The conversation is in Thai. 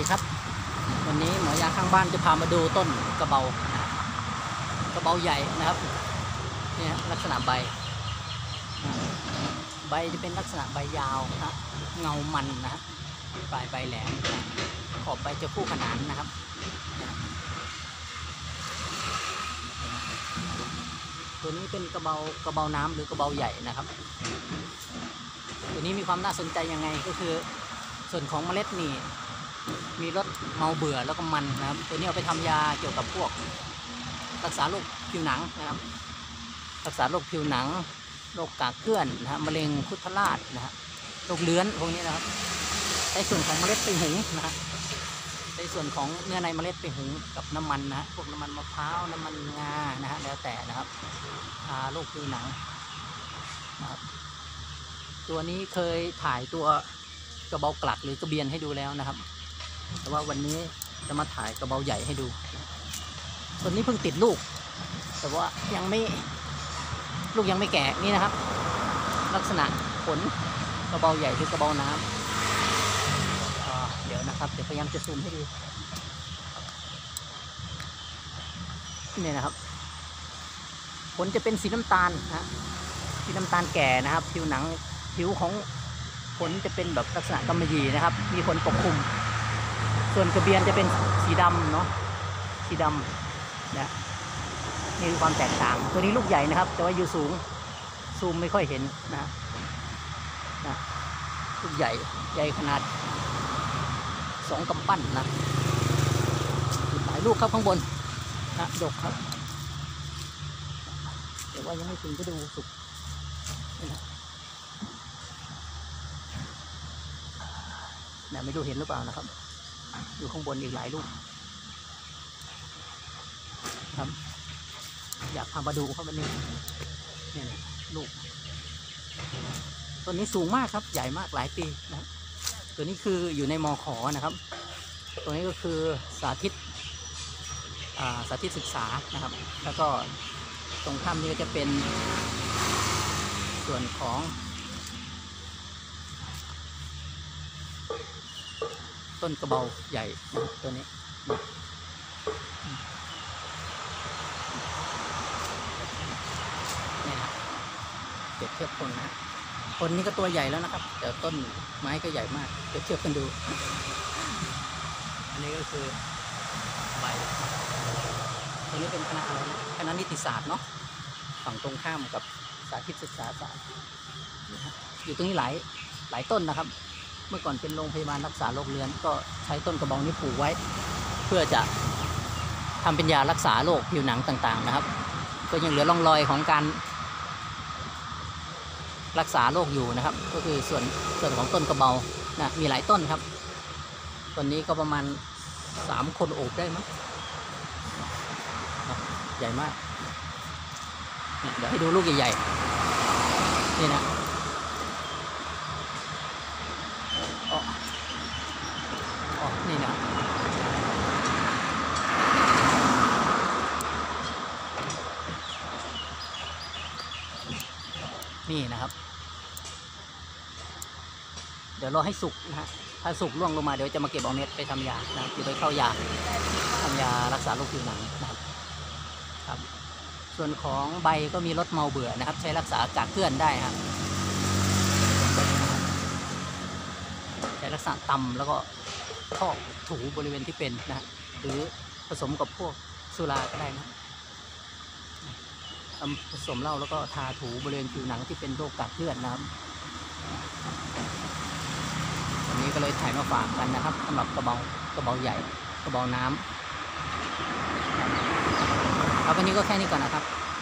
ดีครับ วันนี้หมอยาข้างบ้านจะพามาดูต้นกระเบากระเบาใหญ่นะครับนี่ยลักษณะใบ ใบจะเป็นลักษณะใบยาวนะเงามันนะปลายใบแหลมขอบใบจะคู่ขนานนะครับตัวนี้เป็นกระเบากระเบาน้ำหรือกระเบาใหญ่นะครับ ตัวนี้มีความน่าสนใจยังไงก็คือ ส่วนของเมล็ดนี่ มีรสเมาเบื่อแล้วก็มันนะครับ ตัวนี้เอาไปทำยาเกี่ยวกับพวก รักษาโรคผิวหนังนะครับ รักษาโรคผิวหนังโรคกากเกลื่อนนะฮะมะเร็งคุดทราชนะฮะโรคเลื้อนพวกนี้นะครับใช้ส่วนของเมล็ดไปหุงนะฮะใช้ส่วนของเนื้อในเมล็ดไปหุงกับน้ำมันนะฮะพวกน้ำมันมะพร้าวน้ำมันงานะฮะแล้วแต่นะครับทาโรคผิวหนังนะครับตัวนี้เคยถ่ายตัวกระเบากลักหรือกระเบียนให้ดูแล้วนะครับ แต่ว่าวันนี้จะมาถ่ายกระเบาใหญ่ให้ดู ตัวนี้เพิ่งติดลูก แต่ว่ายังไม่ลูกยังไม่แก่นี่นะครับ ลักษณะผลกระเบาใหญ่คือกระเบาน้ำอ่าเดี๋ยวนะครับ เดี๋ยวพยายามจะซูมให้ดูนี่นะครับ ผลจะเป็นสีน้ำตาลนะฮะสีน้ำตาลแก่นะครับ ผิวหนังผิวของผลจะเป็นแบบลักษณะกำมะหยี่นะครับ มีขนปกคลุม ส่วนกระเบียนจะเป็นสีดำเนาะสีดำนะนี่คือความแตกต่าง ตัวนี้ลูกใหญ่นะครับ แต่ว่าอยู่สูงซูมไม่ค่อยเห็นนะนะลูกใหญ่ใหญ่ขนาดสองกำปั้นนะหลายลูกครับข้างบนนะดกครับแต่ว่ายังไม่ถึงก็ดูสุกนะไม่รู้เห็นหรือเปล่านะครับ อยู่ข้างบนอีกหลายลูกครับ อยากพามาดูครับวันนี้เนี่ยนะลูกต้นนี้สูงมากครับ ใหญ่มากหลายปีนะครับตัวนี้คืออยู่ในมอขอนะครับ ตัวนี้ก็คือสาธิตาสาธิตศึกษานะครับ แล้วก็ตรงถ้ำนี้ก็จะเป็นส่วนของ ต้นกระเบาใหญ่นะครับตัวนี้นี่นะเปรียบเทียบคนนะคนนี้ก็ตัวใหญ่แล้วนะครับ แต่ต้นไม้ก็ใหญ่มากเปรียบเทียบกันดู อันนี้ก็คือใบตัวนี้เป็นคณะอะไรนะคณะนิติศาสตร์เนาะฝั่งตรงข้ามกับสาธิตศึกษาศาสตร์อยู่ตรงนี้หลายหลายต้นนะครับ เมื่อก่อนเป็นโรงพยาบาลรักษาโรคเรื้อนก็ใช้ต้นกระบองนี้ปลูกไว้ เพื่อจะทำเป็นยารักษาโรคผิวหนังต่างๆนะครับ ก็ยังเหลือร่องรอยของการรักษาโรคอยู่นะครับ ก็คือส่วนส่วนของต้นกระเบานะมีหลายต้นครับต้นนี้ก็ประมาณสามคนโอบได้มั้งใหญ่มากเดี๋ยวให้ดูลูกใหญ่ๆนี่นะ อ๋ออ๋อนี่นะ นี่นะครับ เดี๋ยวรอให้สุกนะฮะถ้าสุกล่วงลงมาเดี๋ยวจะมาเก็บเอาเม็ดไปทำยานะครับจะไปเข้ายาทำยารักษาโรคผิวหนังนะครับครับ ส่วนของใบก็มีรสเมาเบื่อนะครับ ใช้รักษาอากาศเคลื่อนได้ครับใช้ลักษณะตำแล้วก็พอกถูบริเวณที่เป็นนะฮะหรือผสมกับพวกสุราก็ได้นะ ผสมเหล้าแล้วก็ทาถูบริเวณผิวหนังที่เป็นโรคกากเลือดนะครับวันนี้ก็เลยถ่ายมาฝากกันนะครับสำหรับกระเบากระเบาใหญ่กระเบาน้ำแล้ววันนี้ก็แค่นี้ก่อนนะครับ